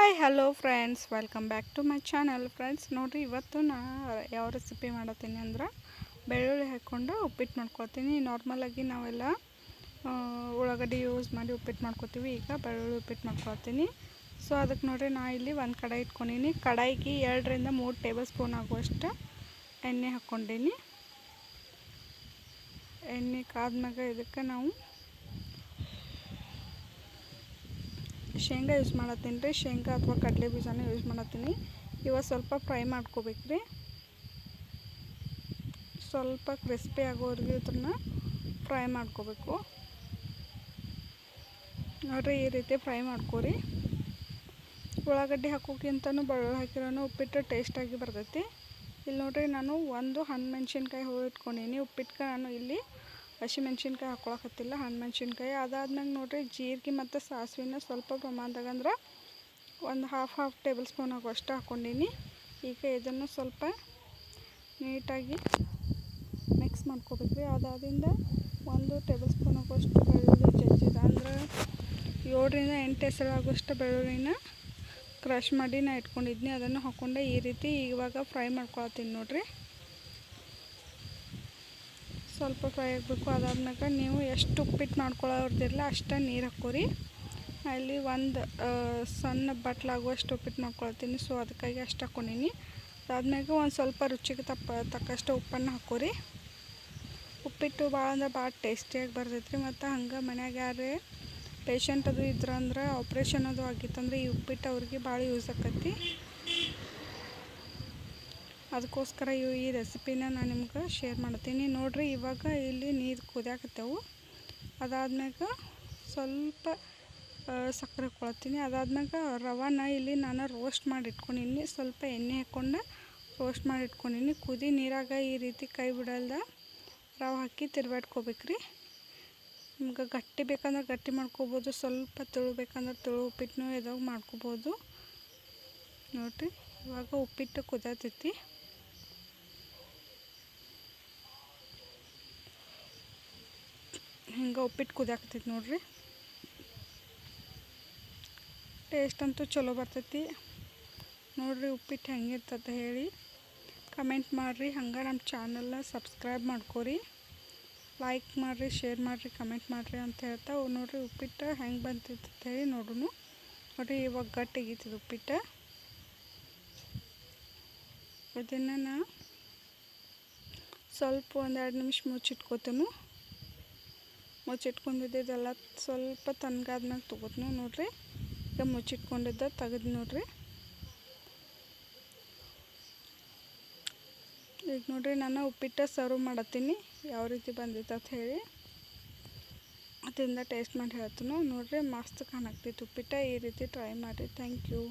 Hi hello friends welcome back to my channel friends ನೋಡಿರಿ, ಇವತ್ತು ನಾ ಯಾವ ರೆಸಿಪಿ ಮಾಡತ್ತೀನಿ ಅಂದ್ರೆ ಬೆಳ್ಳುಳ್ಳಿ ಹಾಕ್ಕೊಂಡು ಉಪ್ಪಿಟ್ಟು ಮಾಡ್ಕೊಳ್ತೀನಿ ನಾರ್ಮಲಾಗಿ ನಾವೆಲ್ಲ ಉಳ್ಳಾಗಡ್ಡಿ ಯೂಸ್ ಮಾಡಿ ಉಪ್ಪಿಟ್ಟು ಮಾಡ್ಕೊತೀವಿ. ಈಗ ಬೆಳ್ಳುಳ್ಳಿ ಉಪ್ಪಿಟ್ಟು ಮಾಡ್ಕೊತೀನಿ. ಸೊ ಅದಕ್ಕೆ ನೋಡಿರಿ, ನಾ ಇಲ್ಲಿ ಒಂದು ಕಡಾಯಿ ಇಟ್ಕೊಂಡೀನಿ. ಕಡಾಯಿಗೆ ಎರಡರಿಂದ ಮೂರು ಟೇಬಲ್ ಸ್ಪೂನ್ ಆಗುವಷ್ಟು ಎಣ್ಣೆ ಹಾಕ್ಕೊಂಡೀನಿ. ಎಣ್ಣೆ ಕಾದ್ಮ್ಯಾಗ ಇದಕ್ಕೆ ನಾವು ಶೇಂಗಾ ಯೂಸ್ ಮಾಡತ್ತೀನಿ ರೀ. ಶೇಂಗಾ ಅಥವಾ ಕಡಲೆ ಬೀಜನ ಯೂಸ್ ಮಾಡತ್ತೀನಿ. ಇವಾಗ ಸ್ವಲ್ಪ ಫ್ರೈ ಮಾಡ್ಕೋಬೇಕು ರೀ. ಸ್ವಲ್ಪ ಕ್ರಿಸ್ಪಿ ಆಗೋವರೆಗೂ ಇದನ್ನ ಫ್ರೈ ಮಾಡ್ಕೋಬೇಕು. ನೋಡಿರಿ, ಈ ರೀತಿ ಫ್ರೈ ಮಾಡ್ಕೊರಿ. ಉಳ್ಳಾಗಡ್ಡಿ ಹಾಕೋಕ್ಕಿಂತನೂ ಬೆಳ್ಳುಳ್ಳಿ ಹಾಕಿರೋನು ಉಪ್ಪಿಟ್ಟು ಟೇಸ್ಟಾಗಿ ಬರ್ತೈತಿ. ಇಲ್ಲಿ ನೋಡಿರಿ, ನಾನು ಒಂದು ಹಣ್ಣು ಮೆಣಸಿನ್ಕಾಯಿ ಹೋಗಿ ಇಟ್ಕೊಂಡೀನಿ. ಉಪ್ಪಿಟ್ಟು ನಾನು ಇಲ್ಲಿ ಹಸಿಮೆಣ್ಸಿನ್ಕಾಯಿ ಹಾಕೊಳಕತ್ತಿಲ್ಲ ಹಣ್ಣು ಮೆಣಸಿನ್ಕಾಯಿ ಅದಾದ್ಮೇಲೆ ನೋಡಿರಿ ಜೀರಿಗೆ ಮತ್ತು ಸಾಸಿವೆನ ಸ್ವಲ್ಪ ಪ್ರಮಾಣದಾಗ ಅಂದ್ರೆ ಒಂದು ಹಾಫ್ ಹಾಫ್ ಟೇಬಲ್ ಸ್ಪೂನ್ ಅಷ್ಟು ಹಾಕ್ಕೊಂಡೀನಿ ಈಗ ಇದನ್ನು ಸ್ವಲ್ಪ ನೀಟಾಗಿ ಮಿಕ್ಸ್ ಮಾಡ್ಕೊಬೇಕು ರೀ ಅದಾದಿಂದ ಒಂದು ಟೇಬಲ್ ಸ್ಪೂನ್ ಆಗುವಷ್ಟು ಬೆಳ್ಳುಳ್ಳಿ ಜಜ್ಜಿದ ಅಂದ್ರೆ ಏಳರಿಂದ ಎಂಟು ಹೆಸರು ಆಗುವಷ್ಟು ಬೆಳ್ಳುಳ್ಳಿನ ಕ್ರಶ್ ಮಾಡಿ ನಾ ಇಟ್ಕೊಂಡಿದ್ನಿ. ಅದನ್ನು ಹಾಕ್ಕೊಂಡೆ ಈ ರೀತಿ ಇವಾಗ ಫ್ರೈ ಮಾಡ್ಕೊಳತ್ತೀನಿ ನೋಡಿರಿ. ಸ್ವಲ್ಪ ಫ್ರೈ ಆಗಬೇಕು ಅದಾದ್ಮ್ಯಾಗ ನೀವು ಎಷ್ಟು ಉಪ್ಪಿಟ್ಟು ಮಾಡ್ಕೊಳ್ಳೋರ್ದಿರಲ್ಲ ಅಷ್ಟೇ ನೀರು ಹಾಕೋರಿ ಅಲ್ಲಿ ಒಂದು ಸಣ್ಣ ಬಟ್ಲಾಗುವಷ್ಟು ಉಪ್ಪಿಟ್ಟು ಮಾಡ್ಕೊಳ್ತೀನಿ. ಸೊ ಅದಕ್ಕಾಗಿ ಅಷ್ಟು ಹಾಕ್ಕೊಂಡೀನಿ. ಅದಾದ್ಮೇಲೆ ಒಂದು ಸ್ವಲ್ಪ ರುಚಿಗೆ ತಪ್ಪ, ತಕ್ಕಷ್ಟು ಉಪ್ಪನ್ನು ಹಾಕೋರಿ ಉಪ್ಪಿಟ್ಟು ಭಾಳ ಅಂದ್ರೆ ಭಾಳ ಟೇಸ್ಟಿಯಾಗಿ ಬರ್ತೈತೆ ರೀ ಮತ್ತು ಹಂಗೆ ಮನ್ಯಾಗ ಯಾರೇ ಪೇಷಂಟ್ ಅದು ಇದ್ರಂದ್ರೆ ಆಪ್ರೇಷನ್ ಅದು ಆಗಿತ್ತಂದ್ರೆ ಈ ಉಪ್ಪಿಟ್ಟು ಅವ್ರಿಗೆ ಭಾಳ ಯೂಸ್ ಆಕೈತಿ ಅದಕ್ಕೋಸ್ಕರ ಇವು ಈ ರೆಸಿಪಿನ ನಾನು ನಿಮ್ಗೆ ಶೇರ್ ಮಾಡ್ತೀನಿ. ನೋಡಿರಿ, ಇವಾಗ ಇಲ್ಲಿ ನೀರು ಕುದಿಯಾಕತ್ತೇವು. ಅದಾದ್ಮ್ಯಾಗ ಸ್ವಲ್ಪ ಸಕ್ಕರೆ ಕೊಳ್ತೀನಿ. ಅದಾದ್ಮ್ಯಾಗ ರವಾನ ಇಲ್ಲಿ ನಾನು ರೋಸ್ಟ್ ಮಾಡಿ ಇಟ್ಕೊಂಡಿನಿ ಸ್ವಲ್ಪ ಎಣ್ಣೆ ಹಾಕ್ಕೊಂಡು ರೋಸ್ಟ್ ಮಾಡಿ ಇಟ್ಕೊಂಡಿನಿ ಕುದಿ ನೀರಾಗ ಈ ರೀತಿ ಕೈ ಬಿಡಲ್ದ ರವೆ ಹಾಕಿ ತಿರ್ಗಾಡ್ಕೋಬೇಕ್ರಿ ನಿಮ್ಗೆ ಗಟ್ಟಿ ಬೇಕಂದ್ರೆ ಗಟ್ಟಿ ಮಾಡ್ಕೋಬೋದು, ಸ್ವಲ್ಪ ತುಳುಬೇಕಂದ್ರೆ ಬೇಕಂದ್ರೆ ತುಳು ಉಪ್ಪಿಟ್ಟನು ಇದಾಗ ಮಾಡ್ಕೋಬೋದು. ನೋಡಿರಿ, ಇವಾಗ ಉಪ್ಪಿಟ್ಟು ಕುದಿಯತೈತಿ. ಹಿಂಗೆ ಉಪ್ಪಿಟ್ಟು ಕುದಿಯಾಕತೈತಿ ನೋಡ್ರಿ. ಟೇಸ್ಟ್ ಅಂತೂ ಚಲೋ ಬರ್ತೈತಿ. ನೋಡ್ರಿ ಉಪ್ಪಿಟ್ಟು ಹೆಂಗಿರ್ತದೆ ಹೇಳಿ. ಕಮೆಂಟ್ ಮಾಡಿರಿ, ಹಂಗೆ ನಮ್ಮ ಚಾನಲ್ನ ಸಬ್ಸ್ಕ್ರೈಬ್ ಮಾಡ್ಕೊರಿ. ಲೈಕ್ ಮಾಡಿರಿ ಶೇರ್ ಮಾಡಿರಿ ಕಮೆಂಟ್ ಮಾಡಿರಿ ಅಂತ ಹೇಳ್ತಾ ನೋಡಿರಿ ಉಪ್ಪಿಟ್ಟು ಹೆಂಗೆ ಬಂತೈತೆ ಹೇಳಿ ನೋಡ್ರು ನೋಡ್ರಿ ಇವಾಗ ಗಟ್ಟಿಗಿತ್ತದ ಉಪ್ಪಿಟ್ಟು. ಇದನ್ನು ನಾ ಸ್ವಲ್ಪ ಒಂದೆರಡು ನಿಮಿಷ ಮುಚ್ಚಿಟ್ಕೋತನು. ಮುಚ್ಚಿಟ್ಕೊಂಡಿದ್ದೆಲ್ಲ ಸ್ವಲ್ಪ ತನ್ಗಾದ್ಮೇಲೆ ತೊಗೋತನು ನೋಡ್ರಿ. ಈಗ ಮುಚ್ಚಿಟ್ಕೊಂಡಿದ್ದ ತೆಗೆದು ನೋಡ್ರಿ. ಈಗ ನೋಡ್ರಿ ನಾನು ಉಪ್ಪಿಟ್ಟು ಸರ್ವ್ ಮಾಡತ್ತೀನಿ. ಯಾವ ರೀತಿ ಬಂದಿತ್ತು ಅಂತ ಹೇಳಿ. ಅದರಿಂದ ಟೇಸ್ಟ್ ಮಾಡಿ ಹೇಳ್ತೀನಿ. ನೋಡ್ರಿ ಮಸ್ತ್ ಕಾಣಾಕ್ತಿತ್ತು ಉಪ್ಪಿಟ್ಟು. ಈ ರೀತಿ ಟ್ರೈ ಮಾಡಿ ಥ್ಯಾಂಕ್ ಯು